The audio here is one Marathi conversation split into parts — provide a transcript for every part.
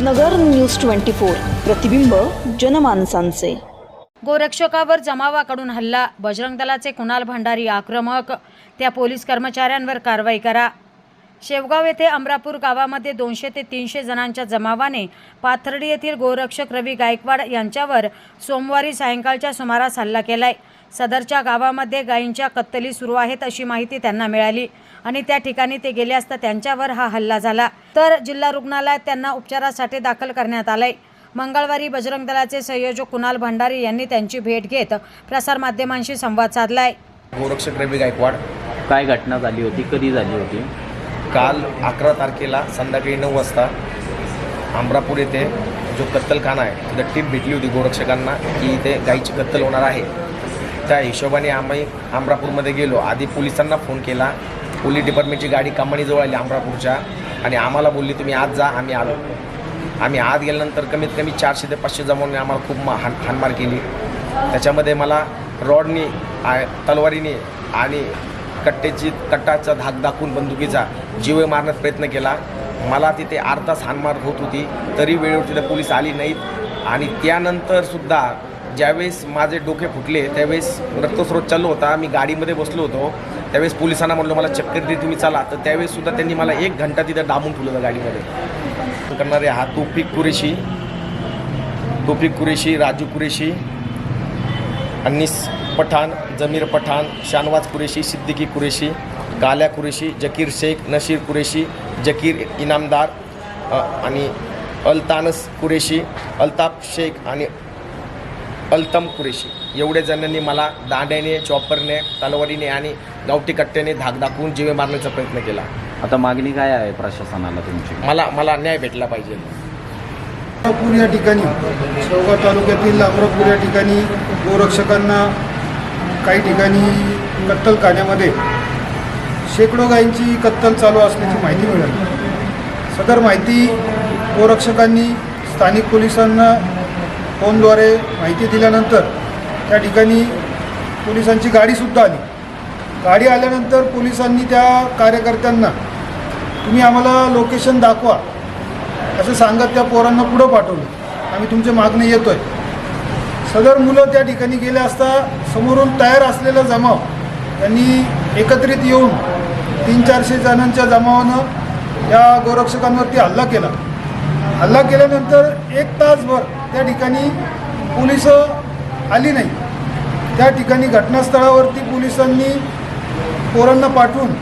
नगर न्यूज ट्वेंटी फोर. प्रतिबिंब जनमानसांचे. गोरक्षकावर जमावाकडून हल्ला बजरंग दलाचे कुणाल भंडारी आक्रमक त्या पोलीस कर्मचाऱ्यांवर कारवाई करा. शेवगाव येथे अमरापूर गावामध्ये दोनशे ते तीनशे जणांच्या जमावाने पाथर्डी येथील गोरक्षक रवी गायकवाड यांच्यावर सोमवारी सायंकाळच्या सुमारास हल्ला केलाय. सदरच्या गावामध्ये गायींच्या कत्तली सुरू आहेत अशी माहिती त्यांना मिळाली आणि त्या ठिकाणी ते गेले असता त्यांच्यावर हा हल्ला झाला. तर जिल्हा रुग्णालयात त्यांना उपचारासाठी दाखल करण्यात आलंय. मंगळवारी बजरंग दलाचे संयोजक कुणाल भंडारी यांनी त्यांची भेट घेत प्रसारमाध्यमांशी संवाद साधलाय. गोरक्षक रवी गायकवाड. काय घटना झाली होती? कधी झाली होती? काल अकरा तारखेला संध्याकाळी नऊ वाजता अमरापूर येथे जो कत्तलखाना आहे तिथं टीप भेटली होती गोरक्षकांना की इथे गाईची कत्तल होणार आहे. त्या हिशोबाने आम्ही अमरापूरमध्ये गेलो. आधी पोलिसांना फोन केला. पोलीस डिपार्टमेंटची गाडी कमानीजवळ आली अमरापूरच्या आणि आम्हाला बोलली तुम्ही आज जा आम्ही आलो. आम्ही आत गेल्यानंतर कमीत कमी चारशे ते पाचशे जमावून आम्हाला खूप मा हान हानमार केली. त्याच्यामध्ये मला रॉडनी तलवारीने आणि कट्टेची कट्टाचा धाक दाखवून बंदुकीचा जीव मारण्याचा प्रयत्न केला. मला तिथे अर्धा तास हानमार होत होती. तरी वेळेवर तिथे पोलीस आली नाहीत. आणि त्यानंतरसुद्धा ज्यावेळेस माझे डोके फुटले त्यावेळेस रक्तस्रोत चालू होता. मी गाडीमध्ये बसलो होतो. त्यावेळेस पोलिसांना म्हणलो मला चक्कर दे तुम्ही चला. तर त्यावेळेससुद्धा त्यांनी मला एक घंटा तिथं डांबून ठेवलं होतं गाडीमध्ये. करणारे हा तोफिक कुरेशी तोफिक कुरेशी राजू कुरेशी अनिस पठाण जमीर पठाण शानवाज कुरेशी सिद्दीकी कुरेशी काल्या कुरेशी जकीर शेख नशीर कुरेशी जकीर इनामदार आणि अल्तानस कुरेशी अल्ताफ शेख आणि अल्तम कुरेशी. एवढे जणांनी मला दांड्याने चॉपरने तलवारीने आणि गावठी कट्ट्याने धाक दाखवून जीवे मारण्याचा प्रयत्न केला. आता मागणी काय आहे प्रशासनाला तुमची? मला मला न्याय भेटला पाहिजे. अमरापूर या ठिकाणी शेवगाव तालुक्यातील अमरापूर या ठिकाणी गोरक्षकांना काही ठिकाणी कत्तलखान्यामध्ये शेकडो गायींची कत्तल चालू असल्याची माहिती मिळाली. सदर माहिती गोरक्षकांनी स्थानिक पोलिसांना फोनद्वारे माहिती दिल्यानंतर त्या ठिकाणी पोलिसांची गाडीसुद्धा आली. गाडी आल्यानंतर पोलिसांनी त्या कार्यकर्त्यांना तुम्ही आम्हाला लोकेशन दाखवा. असं सांगत त्या पोरांना पुढं पाठवलं. आम्ही तुमच्या मागणे येतो आहे सदर मुलं त्या ठिकाणी गेले असता समोरून तयार असलेला जमाव त्यांनी एकत्रित येऊन तीन चारशे जणांच्या जमावानं या गोरक्षकांवरती हल्ला केला. हल्ला केल्यानंतर एक तासभर त्या ठिकाणी पोलिसं आली नाही. त्या ठिकाणी घटनास्थळावरती पोलिसांनी पोरांना पाठवून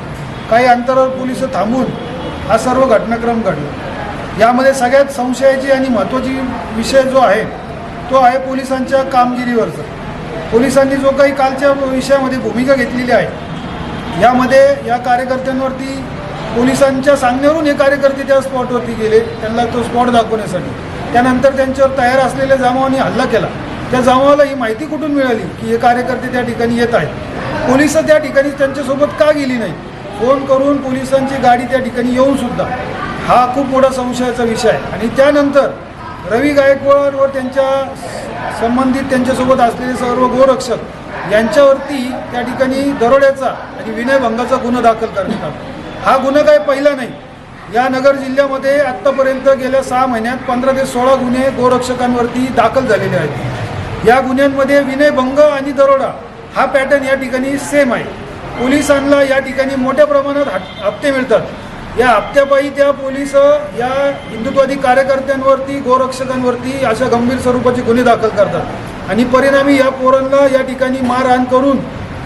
काही अंतरावर पोलिसं थांबून हा सर्व घटनाक्रम घडला. यामध्ये सगळ्यात संशयाची आणि महत्त्वाची विषय जो आहे तो आहे पोलिसांच्या कामगिरीवरचा. पोलिसांनी जो काही कालच्या विषयामध्ये भूमिका घेतलेली आहे यामध्ये या कार्यकर्त्यांवरती पोलिसांच्या सांगण्यावरून हे कार्यकर्ते त्या स्पॉटवरती गेले त्यांना तो स्पॉट दाखवण्यासाठी. त्यानंतर त्यांच्यावर तयार असलेल्या जमावाने हल्ला केला. त्या जमावाला ही माहिती कुठून मिळाली की हे कार्यकर्ते त्या ठिकाणी येत आहेत? पोलिसं त्या ठिकाणी त्यांच्यासोबत का गेली नाही फोन करून पोलिसांची गाडी त्या ठिकाणी येऊन सुद्धा. हा खूप मोठा संशयाचा विषय आहे. आणि त्यानंतर रवी गायकवाड व त्यांच्या संबंधित त्यांच्यासोबत असलेले सर्व गोरक्षक यांच्यावरती त्या ठिकाणी दरोड्याचा आणि विनयभंगाचा गुन्हा दाखल करण्यात आला. हा गुन्हा काही पहिला नाही. या नगर जिल्ह्यामध्ये आत्तापर्यंत गेल्या सहा महिन्यात पंधरा ते सोळा गुन्हे गोरक्षकांवरती दाखल झालेले आहेत. या गुन्ह्यांमध्ये विनयभंग आणि दरोडा हा पॅटर्न या ठिकाणी सेम आहे. पोलिसांना या ठिकाणी मोठ्या प्रमाणात हप्ते मिळतात. या हप्त्यापायी त्या पोलीस या हिंदुत्वादी कार्यकर्त्यांवरती गोरक्षकांवरती अशा गंभीर स्वरूपाचे गुन्हे दाखल करतात. आणि परिणामी या पोरांना या ठिकाणी मारहाण करून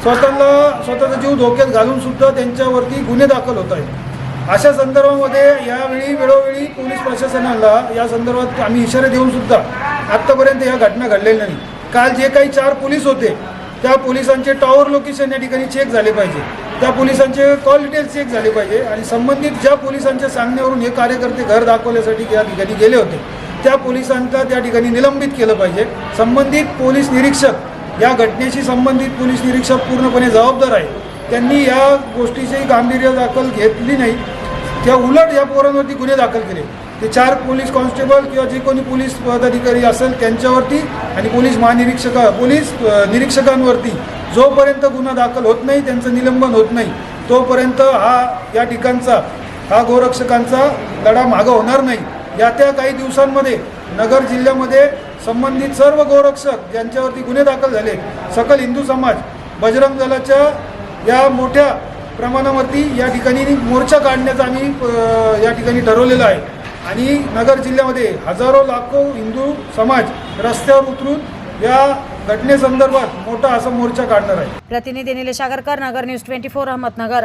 स्वतःला स्वतःचा जीव धोक्यात घालून सुद्धा त्यांच्यावरती गुन्हे दाखल होत आहेत. अशा संदर्भामध्ये यावेळी वेळोवेळी पोलीस प्रशासनाला या संदर्भात आम्ही इशारे देऊन सुद्धा आत्तापर्यंत या घटना घडलेल्या नाही. काल जे काही चार पोलीस होते त्या पोलिसांचे टॉवर लोकेशन या ठिकाणी चेक झाले पाहिजे. त्या पोलिसांचे कॉल डिटेल्स चेक झाले पाहिजे आणि संबंधित ज्या पोलिसांच्या सांगण्यावरून हे कार्यकर्ते घर दाखवण्यासाठी या ठिकाणी गेले होते त्या पोलिसांचा त्या ठिकाणी निलंबित केलं पाहिजे. संबंधित पोलीस निरीक्षक या घटनेशी संबंधित पोलीस निरीक्षक पूर्णपणे जबाबदार आहे त्यांनी या गोष्टीची गांभीर्य दाखल घेतली नाही. त्या उलट या पोरांवरती गुन्हे दाखल केले. ते चार पोलीस कॉन्स्टेबल किंवा जे कोणी पोलीस पदाधिकारी असेल त्यांच्यावरती आणि पोलीस महानिरीक्षक पोलीस निरीक्षकांवरती जोपर्यंत गुन्हा दाखल होत नाही त्यांचं निलंबन होत नाही तोपर्यंत हा या ठिकाणचा हा गोरक्षकांचा लढा मागं होणार नाही. या त्या काही दिवसांमध्ये नगर जिल्ह्यामध्ये संबंधित सर्व गोरक्षक ज्यांच्यावरती गुन्हे दाखल झाले सकल हिंदू समाज बजरंग दलाच्या या मोठ्या प्रमाणावरती या ठिकाणी मोर्चा काढण्याचं आम्ही या ठिकाणी ठरवलेलं आहे. आणि नगर जिल्ह्यामध्ये हजारो लाखो हिंदू समाज रस्त्यावर उतरून या घटनेसंदर्भात मोठा असा मोर्चा काढणार आहे. प्रतिनिधी Nilesh Agarkar Nagar news twenty four Ahmednagar.